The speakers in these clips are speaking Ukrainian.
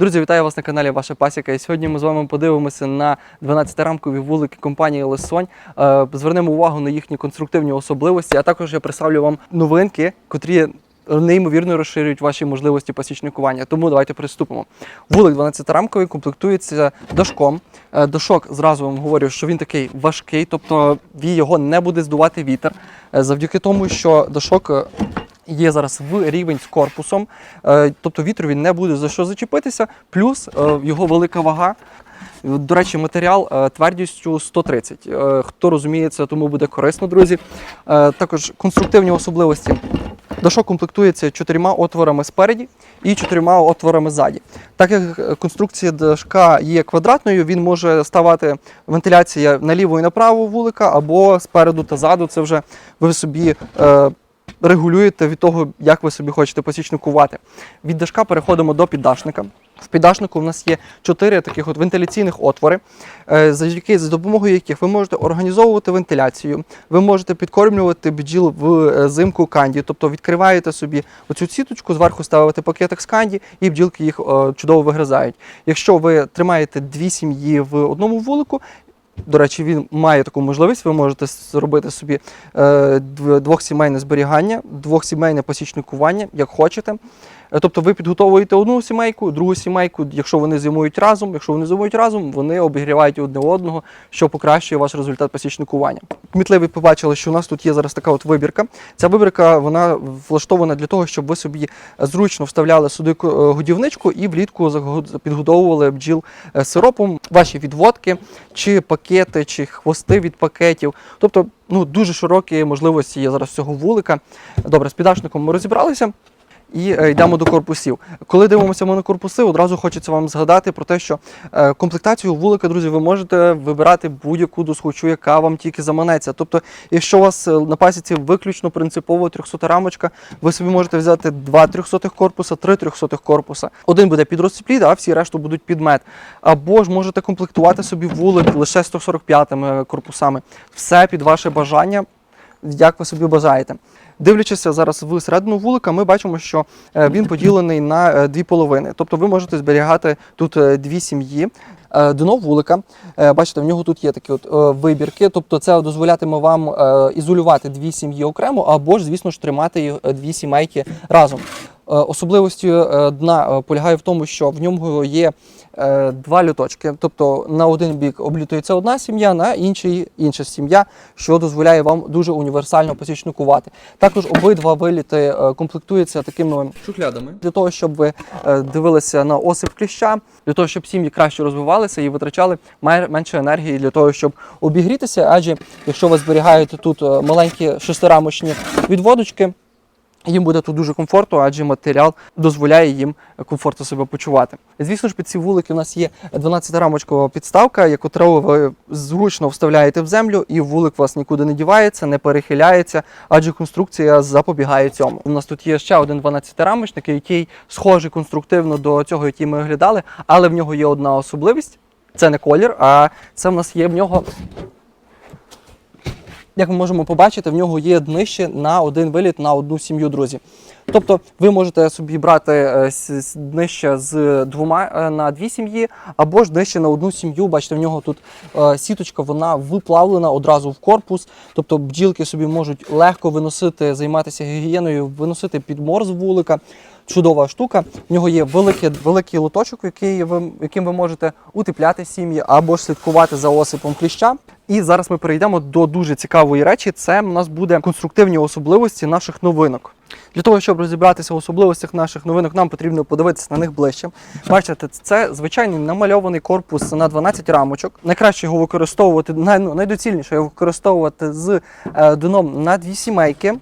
Друзі, вітаю вас на каналі Ваша Пасіка. І сьогодні ми з вами подивимося на 12-рамкові вулики компанії Лесонь. Е, Звернемо увагу на їхні конструктивні особливості, а також я представлю вам новинки, котрі неймовірно розширюють ваші можливості пасічникування. Тому давайте приступимо. Вулик 12-рамковий комплектується дошком. Е, Дошок зразу вам говорю, що він такий важкий, тобто його не буде здувати вітер. Е, Завдяки тому, що дошок є зараз в рівень з корпусом, е, тобто вітру він не буде за що зачепитися, плюс е, його велика вага. До речі, матеріал е, твердістю 130. Е, Хто розуміє це, тому буде корисно, друзі. Також конструктивні особливості. Дошок комплектується чотирма отворами спереді і чотирма отворами ззаді. Так як конструкція дошка є квадратною, він може ставати вентиляція наліво і направо вулика, або спереду та ззаду. Це вже ви собі регулюєте від того, як ви собі хочете посічникувати. Від дашка переходимо до піддашника. В піддашнику в нас є чотири таких от вентиляційних отвори, е, завдяки за допомогою яких ви можете організовувати вентиляцію, ви можете підкормлювати бджіл в е, зимку канді, тобто відкриваєте собі оцю сіточку, зверху ставите пакетик з канді, і бджілки їх е, чудово вигризають. Якщо ви тримаєте дві сім'ї в одному вулику, до речі, він має таку можливість. Ви можете зробити собі е, дв- двохсімейне зберігання, двохсімейне посічникування, як хочете. Е, Тобто ви підготовуєте одну сімейку, другу сімейку, якщо вони зимують разом, якщо вони зимують разом, вони обігрівають одне одного, що покращує ваш результат посічникування. Кмітливі побачили, що у нас тут є зараз така от вибірка. Ця вибірка вона влаштована для того, щоб ви собі зручно вставляли сюди е, годівничку і влітку підгодовували бджіл е, сиропом ваші відводки, чи пакети, чи хвости від пакетів. Тобто, ну дуже широкі можливості є зараз цього вулика. Добре, з підашником ми розібралися. І е, йдемо до корпусів. Коли дивимося ми на корпуси, одразу хочеться вам згадати про те, що е, комплектацію вулика, друзі, ви можете вибирати будь-яку досхочу, яка вам тільки заманеться. Тобто, якщо у вас е, на пасіці виключно принципово 300 рамочка, ви собі можете взяти два 300 корпуса, три 300 корпуса. Один буде під розціпліт, а всі решту будуть під мед. Або ж можете комплектувати собі вулик лише 145 корпусами. Все під ваше бажання як ви собі бажаєте. Дивлячися зараз в середину вулика, ми бачимо, що е, він поділений на е, дві половини. Тобто ви можете зберігати тут е, дві сім'ї. Дно вулика, бачите, в нього тут є такі от вибірки, тобто це дозволятиме вам ізолювати дві сім'ї окремо, або ж, звісно ж, тримати дві сімейки разом. Особливостю е, дна полягає в тому, що в ньому є два люточки. Тобто на один бік облітується одна сім'я, на інший інша сім'я, що дозволяє вам дуже універсально посічникувати. Також обидва виліти е, комплектуються такими шухлядами для того, щоб ви е, дивилися на осип кліща, для того, щоб сім'ї краще розвивалися і витрачали менше енергії для того, щоб обігрітися. Адже якщо ви зберігаєте тут е, маленькі шестирамочні відводочки. Їм буде тут дуже комфортно, адже матеріал дозволяє їм комфортно себе почувати. Звісно ж, під ці вулики у нас є 12-рамочкова підставка, яку ви зручно вставляєте в землю, і вулик у вас нікуди не дівається, не перехиляється, адже конструкція запобігає цьому. У нас тут є ще один 12-рамочник, який схожий конструктивно до цього, який ми оглядали, але в нього є одна особливість. Це не колір, а це в нас є в нього як ми можемо побачити, в нього є днище на один виліт на одну сім'ю, друзі. Тобто ви можете собі брати е, днище з двома е, на дві сім'ї, або ж днище на одну сім'ю. Бачите, в нього тут е, сіточка, вона виплавлена одразу в корпус. Тобто бджілки собі можуть легко виносити, займатися гігієною, виносити підмор з вулика. Чудова штука. В нього є великий, великий лоточок, який ви, яким ви можете утепляти сім'ї або ж слідкувати за осипом кліща. І зараз ми перейдемо до дуже цікавої речі. Це у нас буде конструктивні особливості наших новинок. Для того, щоб розібратися в особливостях наших новинок, нам потрібно подивитися на них ближче. Бачите, це звичайний намальований корпус на 12 рамочок. Найкраще його використовувати, ну, найдоцільніше його використовувати з е, на дві сімейки.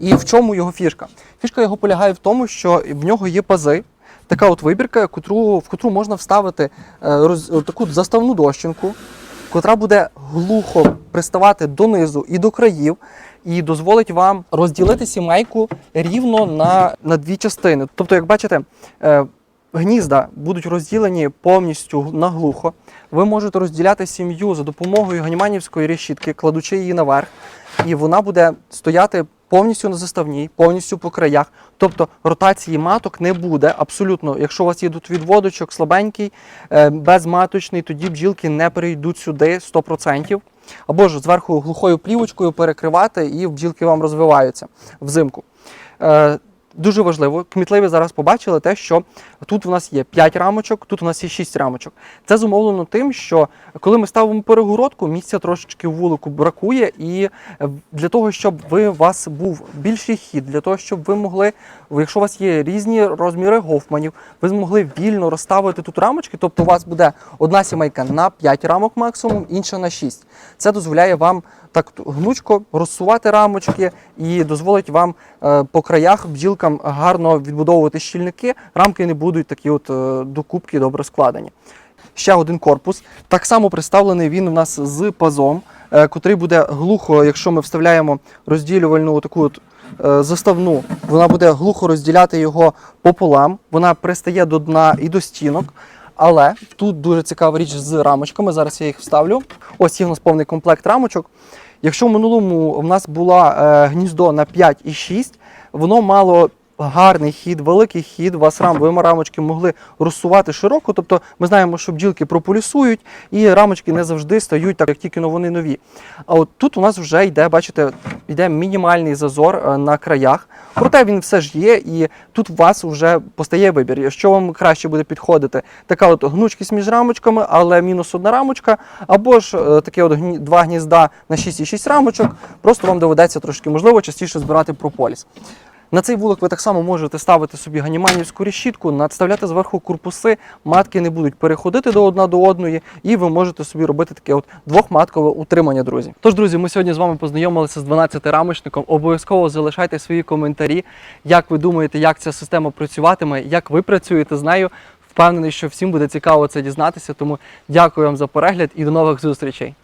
І в чому його фішка? Фішка його полягає в тому, що в нього є пази. Така от вибірка, в котру можна вставити е, таку заставну дощинку, котра буде глухо приставати донизу і до країв, і дозволить вам розділити сімейку рівно на, на дві частини. Тобто, як бачите, е, гнізда будуть розділені повністю наглухо. Ви можете розділяти сім'ю за допомогою ганіманівської решітки, кладучи її наверх, і вона буде стояти повністю на заставній, повністю по краях. Тобто ротації маток не буде абсолютно. Якщо у вас є тут відводочок слабенький, е, безматочний, тоді бджілки не перейдуть сюди 100%. Або ж зверху глухою плівочкою перекривати, і бджілки вам розвиваються взимку. Дуже важливо, кмітливі зараз побачили те, що тут у нас є 5 рамочок, тут у нас є 6 рамочок. Це зумовлено тим, що коли ми ставимо перегородку, місця трошечки в вулику бракує, і е, для того, щоб ви у вас був більший хід, для того, щоб ви могли, якщо у вас є різні розміри гофманів, ви змогли вільно розставити тут рамочки, тобто у вас буде одна сімейка на 5 рамок максимум, інша на 6. Це дозволяє вам так гнучко розсувати рамочки і дозволить вам е, по краях бджілкам гарно відбудовувати щільники. Рамки не будуть такі от е, докупки добре складені. Ще один корпус. Так само представлений він у нас з пазом, е, котрий буде глухо, якщо ми вставляємо розділювальну таку от заставну, вона буде глухо розділяти його пополам. Вона пристає до дна і до стінок. Але тут дуже цікава річ з рамочками. Зараз я їх вставлю. Ось є в нас повний комплект рамочок. Якщо в минулому в нас було е, гніздо на 5 і 6, воно мало гарний хід, великий хід. У вас рам, ви рамочки могли розсувати широко. Тобто ми знаємо, що бджілки прополісують, і рамочки не завжди стають так, як тільки вони нові. А от тут у нас вже йде, бачите, йде мінімальний зазор е, на краях. Проте він все ж є, і тут у вас вже постає вибір. Що вам краще буде підходити? Така от гнучкість між рамочками, але мінус одна рамочка, або ж е, таке от два гнізда на 6,6 рамочок. Просто вам доведеться трошки, можливо, частіше збирати прополіс. На цей вулик ви так само можете ставити собі ганіманівську решітку, надставляти зверху корпуси, матки не будуть переходити до одна до одної, і ви можете собі робити таке от двохматкове утримання, друзі. Тож, друзі, ми сьогодні з вами познайомилися з 12-рамочником. Обов'язково залишайте свої коментарі, як ви думаєте, як ця система працюватиме, як ви працюєте з нею. Впевнений, що всім буде цікаво це дізнатися. Тому дякую вам за перегляд і до нових зустрічей.